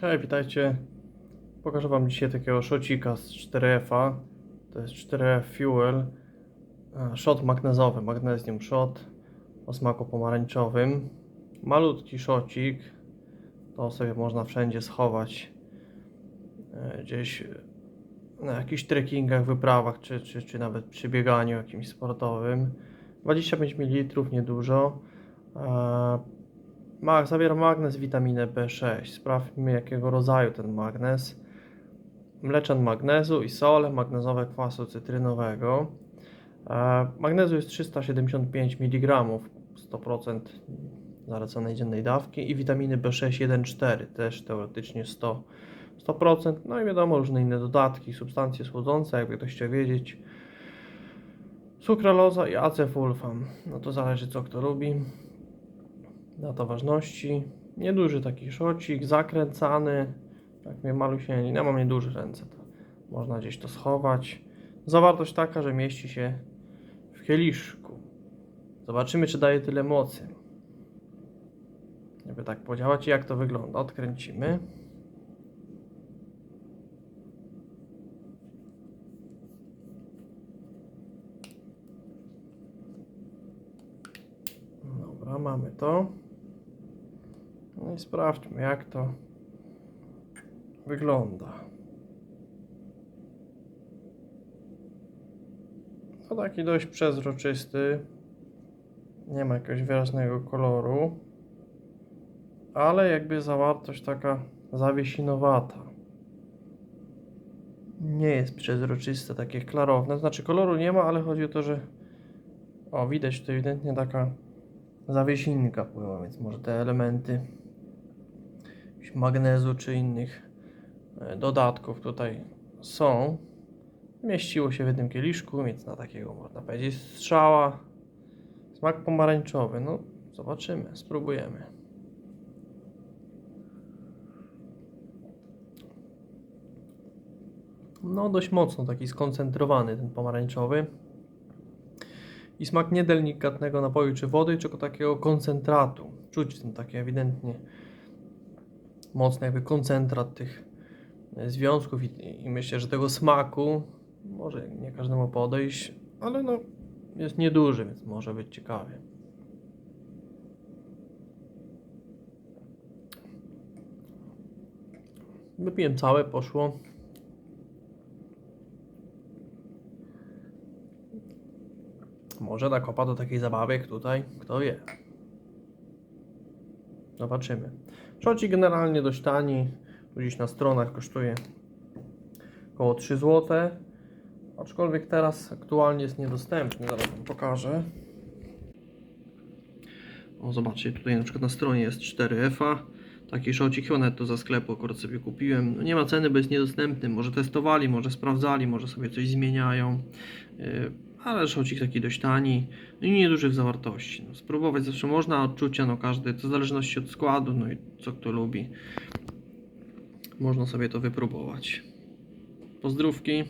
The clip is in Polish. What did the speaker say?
Hej, witajcie. Pokażę Wam dzisiaj takiego szocika z 4F-a. To jest 4F Fuel. e, Shot magnezowy, magnesium shot o smaku pomarańczowym. Malutki szocik. To sobie można wszędzie schować. e, Gdzieś na jakichś trekkingach, wyprawach, czy, czy, czy nawet przy bieganiu jakimś sportowym. 25 ml, niedużo. Ma, zawiera magnez, witaminę B6. Sprawdźmy jakiego rodzaju ten magnez. Mleczan magnezu i sole magnezowe kwasu cytrynowego. E, magnezu jest 375 mg, 100% zaleconej dziennej dawki i witaminy B6 1,4 też teoretycznie 100, 100%. No i wiadomo różne inne dodatki, substancje słodzące, jakby ktoś chciał wiedzieć. Sukraloza i acefulfam. No to zależy co kto lubi. Data ważności. Nieduży taki szocik, zakręcany. Jak mnie malusieni, ja mam nieduże ręce, to można gdzieś to schować. Zawartość taka, że mieści się w kieliszku. Zobaczymy, czy daje tyle mocy. Żeby tak podziałać, jak to wygląda. Odkręcimy. Dobra, mamy to. No i sprawdźmy, jak to wygląda. To taki dość przezroczysty. Nie ma jakiegoś wyraźnego koloru. Ale jakby zawartość taka zawiesinowata. Nie jest przezroczyste, takie klarowne. Znaczy koloru nie ma, ale chodzi o to, że o, widać tu ewidentnie taka zawiesinka pływa, więc może te elementy magnezu czy innych e, dodatków tutaj są. Mieściło się w jednym kieliszku, więc na takiego można powiedzieć strzała. Smak pomarańczowy, no zobaczymy, spróbujemy. No dość mocno taki skoncentrowany ten pomarańczowy i smak nie delikatnego napoju czy wody, tylko takiego koncentratu. Czuć ten taki ewidentnie mocny jakby koncentrat tych e, związków i, i myślę, że tego smaku może nie każdemu podejść, ale no jest nieduży, więc może być ciekawie. Wypiłem całe, poszło. Może da kopa do takiej zabawy jak tutaj, kto wie. Zobaczymy. Szocik generalnie dość tani, tu gdzieś na stronach kosztuje około 3 zł. Aczkolwiek teraz aktualnie jest niedostępny, zaraz wam pokażę. O, zobaczcie, tutaj na przykład na stronie jest 4F. Taki szocik, chyba nawet to za sklepu akurat sobie kupiłem. No nie ma ceny, bo jest niedostępny. Może testowali, może sprawdzali, może sobie coś zmieniają. Yy, ale szocik taki dość tani i nieduży w zawartości. No, spróbować zawsze można, odczucia no każdy, to w zależności od składu, no i co kto lubi. Można sobie to wypróbować. Pozdrówki.